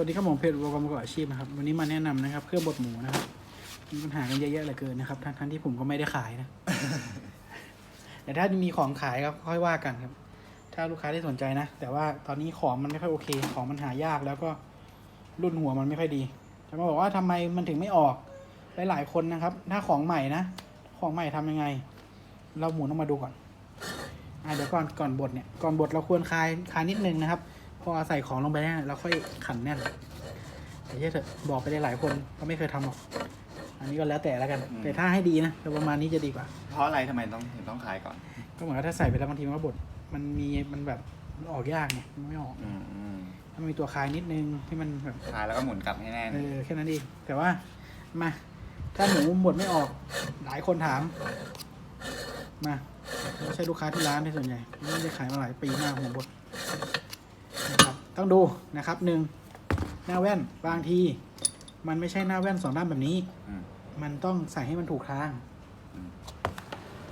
วัสดีครับผมเพจอุปกรณ์ประกอบอาชีพนะครับวันนี้มาแนะนำนะครับ เครื่องบดหมูนะครับมีปัญหากันเยอะๆเหลือเกินนะครับทั้งทั้งที่ผมก็ไม่ได้ขายนะ แต่ถ้ามีของขายก็ค่อยว่ากันครับ ถ้าลูกค้าที่สนใจนะ แต่ว่าตอนนี้ของมันไม่ค่อยโอเค ของมันหายากแล้วก็รุ่นหัวมันไม่ค่อยดีจะมาบอกว่าทำไมมันถึงไม่ออกหลายๆคนนะครับ ถ้าของใหม่นะของใหม่ทำยังไง เราหมุนออกมาดูก่อนอะเดี๋ยวก่อนก่อนบดเนี่ยก่อนบดเราควรคลายคลายนิดนึงนะครับ อใส่ของลงไปเนี่ยเราค่อยขันแน่นแต่เชื่อเถอะบอกไปได้หลายคนก็ไม่เคยทำหรอก อันนี้ก็แล้วแต่แล้วกัน อืม แต่ถ้าให้ดีนะแต่ประมาณนี้จะดีกว่า เพราะอะไรทำไมต้องถึงต้องขายก่อน ก็เหมือนกับถ้าใส่ไปแล้วบางทีมันก็บดมันมีมันแบบมันออกยากไงมันไม่ออกอืมอืมถ้ามันมีตัวคลายนิดนึงที่มันแบบ ขายแล้วก็หมุนกลับให้แน่นเออแค่นั้นเองแต่ว่ามาถ้าหมูบดไม่ออกหลายคนถาม มาไม่ใช่ลูกค้าที่ร้านที่ส่วนใหญ่ไม่ได้ขายมาหลายปีมากหมูบดนะครับ ต้องดูนะครับหนึ่งหน้าแว่นบางที มันไม่ใช่หน้าแว่นสองด้านแบบนี้ อืม มันต้องใส่ให้มันถูกทางอืม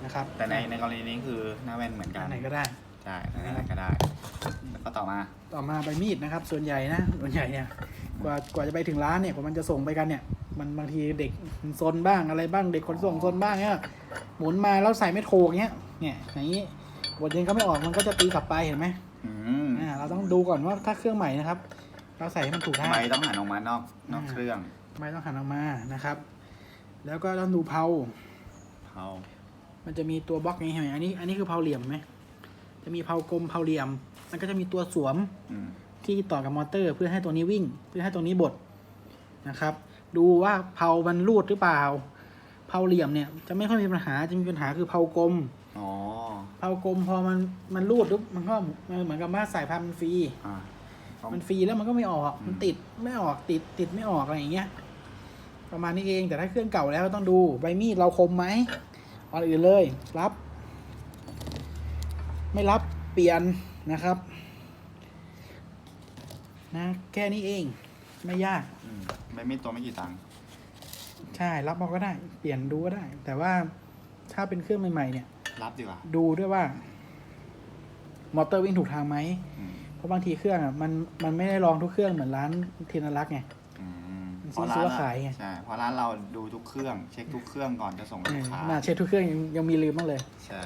นะครับแต่ในในกรณีนี้คือหน้าแว่นเหมือนกัอันนไหนก็ได้ ใช่อันไหนก็ได้ แล้วก็ต่อมา ต่อมาใบมีดนะครับ ส่วนใหญ่นะส่วนใหญ่เนี่ยกว่ากว่าจะไปถึงร้านเนี่ยกว่ามันจะส่งไปกันเนี่ย มันบางทีเด็กมันซนบ้างอะไรบ้างเด็กขนส่งซนบ้างเนี่ยหมุนมาแล้วใส่ไม่ถูกเนี้ยเนี่ยอย่างนี้บทเรียนก็ไม่ออกมันก็จะตีกลับไปเห็นไหมอืมอ่า เราต้องดูก่อนว่าถ้าเครื่องใหม่นะครับ เราใส่ให้มันถูกทางใบต้องหันออกมานอกนอกอ่า เครื่องไม่ต้องหันออกมานะครับ แล้วก็ต้องดูเพลาเผามันจะมีตัวบล็อกนี้เห็นไหมอันนี้ อันนี้คือเพลาเหลี่ยมไหม จะมีเพลากลมเพลาเหลี่ยม มันก็จะมีตัวสวมอืมที่ต่อกับมอเตอร์ เพื่อให้ตัวนี้วิ่ง เพื่อให้ตัวนี้บดนะครับ ดูว่าเพลามันรูดหรือเปล่า เพลาเหลี่ยมเนี่ยจะไม่ค่อยมีปัญหา จะมีปัญหาคือเพลากลม อ๋อ เพลากลมพอมันมันรูดปุ๊บมันก็มันเหมือนกับว่าสายพันธุ์มันฟรีอ่ามันฟรีแล้วมันก็ไม่ออกอืมมันติดไม่ออกติดติดไม่ออกอะไรอย่างเงี้ย ประมาณนี้เองแต่ถ้าเครื่องเก่าแล้วต้องดูใบมีดเราคมไหมก่อนอื่นเลยรับ ไม่รับเปลี่ยนนะครับนะแค่นี้เองไม่ยากอืมไม่ไม่ตัวไม่กี่ตังค์ใช่รับเอาก็ได้ เปลี่ยนดูก็ได้ แต่ว่าถ้าเป็นเครื่องใหม่ ๆ เนี่ย รับดีกว่า ดูด้วยว่า มอเตอร์วิ่งถูกทางไหม อืมเพราะบางทีเครื่องอะมันมันไม่ได้ลองทุกเครื่องเหมือนร้านเทนรักไง อืมมันเพราะซื้ร้าอนขายไง ใช่เพราะร้านเราดูทุกเครื่อง เช็คทุกเครื่องก่อนจะส่งเอลูอกค้าน่าเช็คทุกเครื่องยังยังมีลืมบ้างเลย ใช่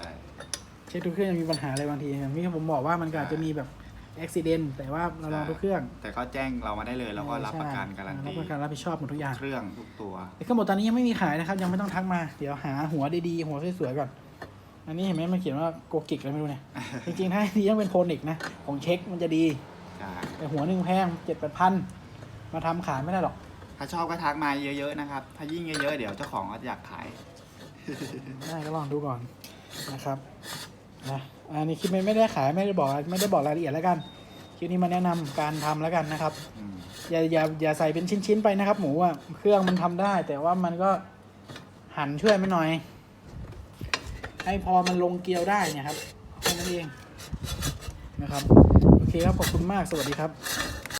เช็คทุกเครื่องยังมีปัญหาอะไรบางทีอย่างที่ผมบอกว่ามันก็อาจจะมีแบบอุบิเหตุแต่ว่าเราลองทุกเครื่องแต่ก็แจ้งเรามาได้เลยแล้วก็รับใช่ประกันการันรับตีประกันรับผิดชอบหมดทุกอย่างเครื่องทุกตัวแต่เครื่องบดตอนนี้ยังไม่มีขายนะครับ ยังไม่ต้องทักมา เดี๋ยวหาหัวดีๆ หัวสวยๆก่อน อันนี้เห็นไหมมันเขียนว่าโกกิกอะไรไม่รู้เนี่ย จริงๆถ้าดีต้องเป็นโพนิกนะ ของเช็คมันจะดีใช่แต่หัวหนึ่งแพงเจ็ดแปดพัน มาทำขายไม่ได้หรอก ถ้าชอบก็ทักมาเยอะๆนะครับ ถ้ายิ่งเยอะๆเดี๋ยวเจ้าของก็อยากขาย ได้ก็ลองดูก่อนนะครับนะอันนี้คลิปไม่ได้ขายไม่ได้บอกไม่ได้บอกรายละเอียดแล้วกันคลิปนี้มาแนะนำการทำแล้วกันนะครับอืมอย่าอย่าอย่าใส่เป็นชิ้นๆไปนะครับ หมูอะเครื่องมันทำได้ แต่ว่ามันก็หั่นช่วยมันหน่อย ให้พอมันลงเกลียวได้เนี่ยครับแค่นั้นเองนะครับ โอเคครับ ขอบคุณมากสวัสดีครับ